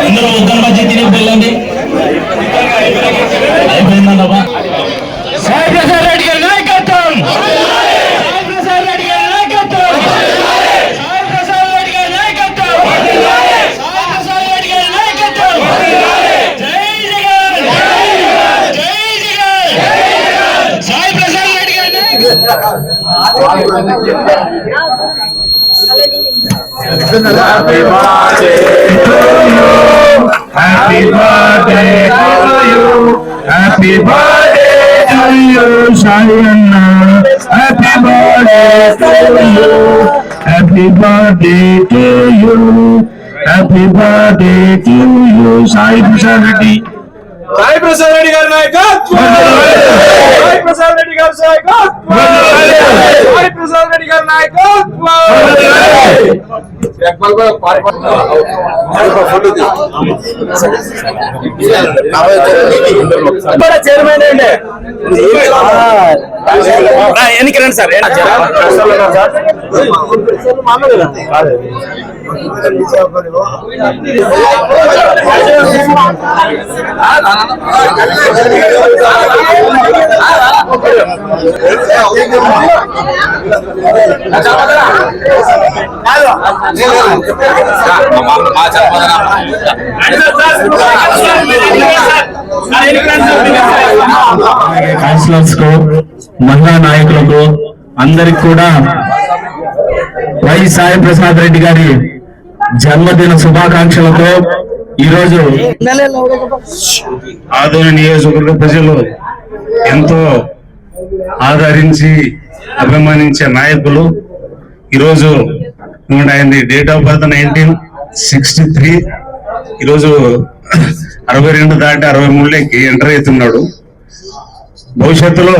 అందరూ ఉత్తర బడ్జెట్ తిరిగి వెళ్ళండి. అయిపోయిందా బాబా? Sai Prasad Reddy Happy birthday to you. Happy birthday to you. Happy birthday to you, Shayanna. Happy birthday to you. Happy birthday to you. Happy birthday to you, Sai Prasad Reddy. Sai Prasad Reddy గారి నాయకత్వం! సాయి ప్రసాద్ రెడ్డి గారి నాయకత్వం! సాయి ప్రసాద్ రెడ్డి గారి నాయకత్వం! చైర్మన్ అండి. ఎన్నిక రండి సార్ కౌన్సిలర్స్కు మహిళా నాయకులకు అందరికి కూడా వై సాయి ప్రసాద్ రెడ్డి గారి జన్మదిన శుభాకాంక్షలతో ఈరోజు ఆదోని నియోజకవర్గ ప్రజలు ఎంతో ఆదరించి అభిమానించే నాయకులు. ఈరోజు ఆయన date of birth nineteen sixty three. ఈరోజు అరవై రెండు దాటి అరవై మూడులోకి ఎంటర్ అవుతున్నాడు. భవిష్యత్తులో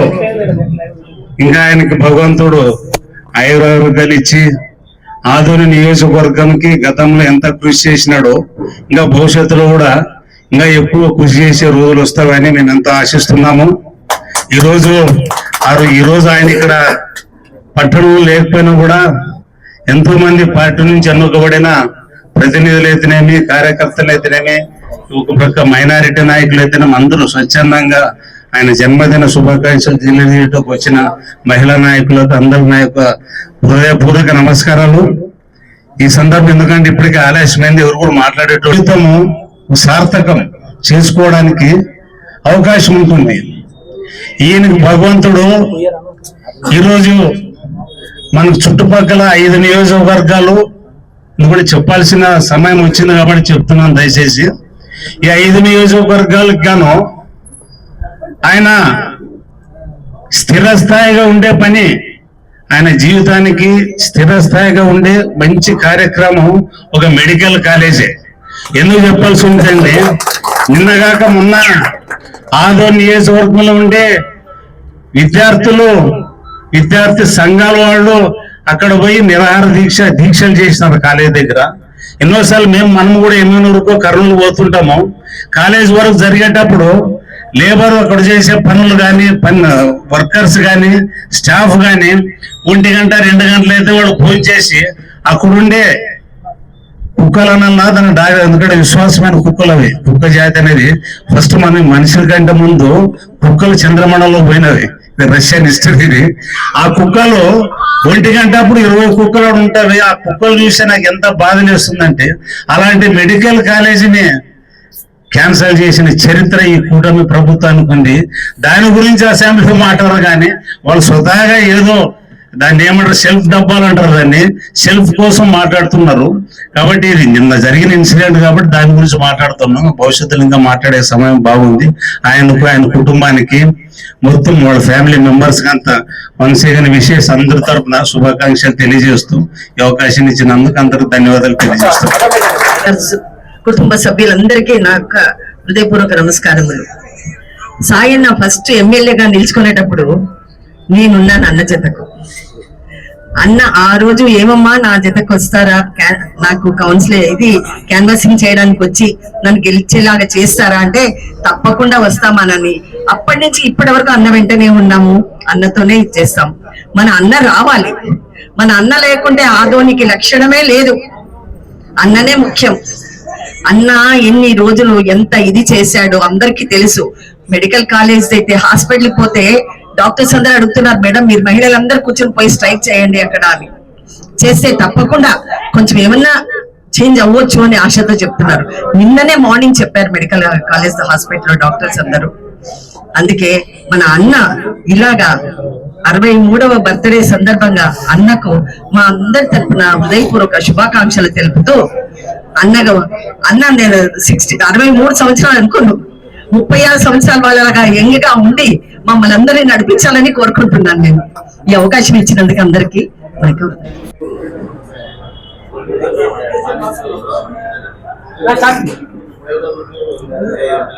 ఇంకా ఆయనకి భగవంతుడు ఆయుర్వేదాలు ఇచ్చి ఆధుని నియోజకవర్గంకి గతంలో ఎంత కృషి చేసినాడో ఇంకా భవిష్యత్తులో కూడా ఇంకా ఎక్కువ కృషి చేసే రోజులు వస్తాయని మేము ఎంతో ఆశిస్తున్నాము. ఈరోజు ఈ ఈరోజు ఆయన ఇక్కడ పట్టణంలో లేకపోయినా కూడా ఎంతో మంది పార్టీ నుంచి ఎన్నుకోబడిన ప్రతినిధులు అయితేనేమి కార్యకర్తలు అయితేనేమి ఒక పక్క మైనారిటీ నాయకులు అయితేనేమి అందరూ స్వచ్ఛందంగా ఆయన జన్మదిన శుభాకాంక్షలు తెలియజేయటకు వచ్చిన మహిళా నాయకులకు అందరి నాయక హృదయపూర్వక నమస్కారాలు. ఈ సందర్భం ఎందుకంటే ఇప్పటికే ఆలస్యమైంది ఎవరు కూడా మాట్లాడేటోళ్ళము సార్థకం చేసుకోవడానికి అవకాశం ఉంటుంది. ఈయనకు భగవంతుడు ఈరోజు మనకు చుట్టుపక్కల ఐదు నియోజకవర్గాలు కూడా చెప్పాల్సిన సమయం వచ్చింది కాబట్టి చెప్తున్నాను దయచేసి. ఈ ఐదు నియోజకవర్గాలకు గాను ఆయన స్థిరస్థాయిగా ఉండే పని ఆయన జీవితానికి స్థిరస్థాయిగా ఉండే మంచి కార్యక్రమం ఒక మెడికల్ కాలేజే. ఎందుకు చెప్పాల్సి ఉందండి నిన్నగాక మొన్న ఆదో నియోజకవర్గంలో ఉండే విద్యార్థులు విద్యార్థి సంఘాల వాళ్ళు అక్కడ పోయి నిరాహార దీక్ష దీక్షలు చేసినారు కాలేజ్ దగ్గర. ఎన్నోసార్లు మేము మనం కూడా ఎన్నో కర్నూలు పోతుంటాము. కాలేజ్ వరకు జరిగేటప్పుడు లేబర్ అక్కడ చేసే పనులు కానీ పని వర్కర్స్ కానీ స్టాఫ్ కానీ ఒంటి గంట రెండు గంటలు అయితే వాళ్ళు ఫోన్ చేసి అక్కడుండే కుక్కలనన్నా దాని డాగా ఎందుకంటే విశ్వాసమైన కుక్కలు అవి. కుక్క జాతి అనేది ఫస్ట్ మనం మనుషుల కంటే ముందు కుక్కలు చంద్రమండలంలో పోయినవి. రష్యన్ హిస్టరీ ఇది. ఆ కుక్కలు ఒంటి గంట అప్పుడు ఇరవై కుక్కలు ఉంటాయి. ఆ కుక్కలు చూస్తే నాకు ఎంత బాధ వేస్తుందంటే అలాంటి మెడికల్ కాలేజీని క్యాన్సల్ చేసిన చరిత్ర ఈ కూటమి ప్రభుత్వానికి ఉంది. దాని గురించి అసెంబ్లీలో మాట్లాడరు కానీ వాళ్ళు స్వతహాగా ఏదో దాన్ని ఏమంటారు సెల్ఫ్ డబ్బాలు అంటారు దాన్ని. సెల్ఫ్ కోసం మాట్లాడుతున్నారు. కాబట్టి ఇది నిన్న జరిగిన ఇన్సిడెంట్ కాబట్టి దాని గురించి మాట్లాడుతున్నాం. భవిష్యత్తులో ఇంకా మాట్లాడే సమయం బాగుంది. ఆయనకు ఆయన కుటుంబానికి మొత్తం వాళ్ళ ఫ్యామిలీ మెంబర్స్ అంతా వంశీగని విశేష అందరి తరపున శుభాకాంక్షలు తెలియజేస్తూ ఈ అవకాశం ఇచ్చినందుకు అందరికి ధన్యవాదాలు తెలియజేస్తున్నాం కుటుంబ సభ్యులందరికీ నా యొక్క హృదయపూర్వక నమస్కారములు. సాయన్న ఫస్ట్ ఎమ్మెల్యేగా నిలుచుకునేటప్పుడు నేనున్నాను అన్న జతకు. అన్న ఆ రోజు ఏమమ్మా నా జతకు వస్తారా? నాకు కౌన్సిలర్ ఇది క్యాన్వాసింగ్ చేయడానికి వచ్చి నన్ను గెలిచేలాగా చేస్తారా అంటే తప్పకుండా వస్తామనని. అప్పటి నుంచి ఇప్పటి వరకు అన్న వెంటనే ఉన్నాము. అన్నతోనే ఇచ్చేస్తాం మన అన్న రావాలి. మన అన్న లేకుంటే ఆదోనికి లక్షణమే లేదు. అన్ననే ముఖ్యం. అన్న ఎన్ని రోజులు ఎంత ఇది చేశాడో? అందరికీ తెలుసు. మెడికల్ కాలేజ్ అయితే హాస్పిటల్ పోతే డాక్టర్స్ అందరూ అడుగుతున్నారు మేడం మీరు మహిళలందరూ కూర్చొని పోయి స్ట్రైక్ చేయండి అక్కడ అని చేస్తే తప్పకుండా కొంచెం ఏమన్నా చేంజ్ అవ్వచ్చు అని ఆశతో చెప్తున్నారు. నిన్ననే మార్నింగ్ చెప్పారు మెడికల్ కాలేజ్ హాస్పిటల్ డాక్టర్స్ అందరూ. అందుకే మన అన్న ఇలాగా అరవై మూడవ బర్త్డే సందర్భంగా అన్నకు మా అందరి తరఫున హృదయపూర్వక శుభాకాంక్షలు తెలుపుతూ అన్నగా అన్న నేను సిక్స్టీ అరవై మూడు సంవత్సరాలు అనుకున్నాను ముప్పై ఆరు సంవత్సరాల వాళ్ళగా యంగ్గా ఉండి మమ్మల్ని అందరినీ నడిపించాలని కోరుకుంటున్నాను నేను. ఈ అవకాశం ఇచ్చినందుకు అందరికీ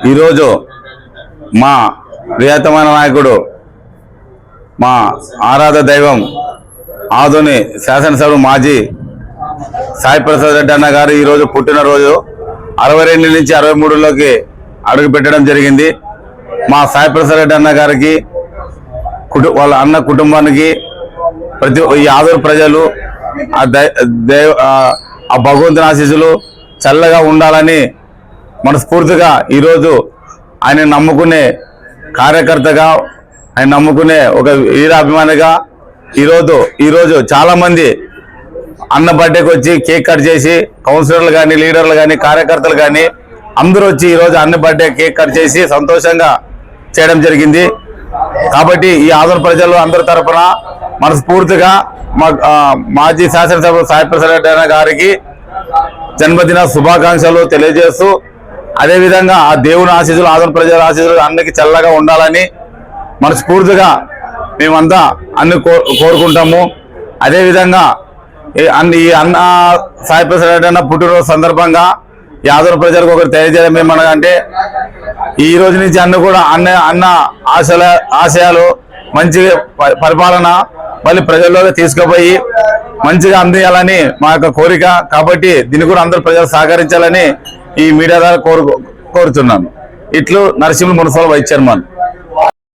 ఈరోజు మా ప్రియతమైన నాయకుడు మా ఆరాధ దైవం ఆధుని శాసనసభ మాజీ సాయి ప్రసాద్ రెడ్డి అన్న గారు ఈరోజు పుట్టినరోజు అరవై రెండు నుంచి అరవై మూడులోకి అడుగు పెట్టడం జరిగింది. మా సాయి ప్రసాద్ రెడ్డి అన్న గారికి కుటు వాళ్ళ అన్న కుటుంబానికి ప్రతి ఈ ఆదూరు ప్రజలు ఆ దై- ఆ- భగవంతుని ఆశీస్సులు చల్లగా ఉండాలని మనస్ఫూర్తిగా ఈరోజు ఆయన నమ్ముకునే కార్యకర్తగా ఆయన నమ్ముకునే ఒక వీరాభిమానిగా ఈరోజు ఈరోజు చాలామంది అన్న బర్త్డేకి వచ్చి కేక్ కట్ చేసి కౌన్సిలర్లు కానీ లీడర్లు కానీ కార్యకర్తలు కానీ అందరూ వచ్చి ఈరోజు అన్న బర్త్డే కేక్ కట్ చేసి సంతోషంగా చేయడం జరిగింది. కాబట్టి ఈ ఆంధ్ర ప్రజలు అందరి తరఫున మనస్ఫూర్తిగా మా మాజీ శాసనసభ సాయి ప్రసాద్ గారికి జన్మదిన శుభాకాంక్షలు తెలియజేస్తూ అదేవిధంగా ఆ దేవుని ఆశీస్సులు ఆంధ్ర ప్రజల ఆశీస్సులు అన్నకి చల్లగా ఉండాలని మనస్ఫూర్తిగా మేమంతా అన్ని కో- కోరుకుంటాము. అదేవిధంగా అన్ని ఈ అన్న సాయి ప్రసాద్ రెడ్డి అన్న పుట్టినరోజు సందర్భంగా యాదవ ప్రజలకు ఒకరు తెలియజేయడం ఏమనగా ఈ రోజు నుంచి అన్న కూడా అన్న అన్న ఆశల ఆశయాలు మంచి ప- పరిపాలన మళ్ళీ ప్రజల్లోకి తీసుకుపోయి మంచిగా అందియాలని మా యొక్క కోరిక కాబట్టి దీన్ని కూడా అందరూ ప్రజలు సహకరించాలని ఈ మీడియా ద్వారా కోరు కోరుతున్నాను. ఇట్లు నరసింహ మున్సిపల్ వైస్ చైర్మన్.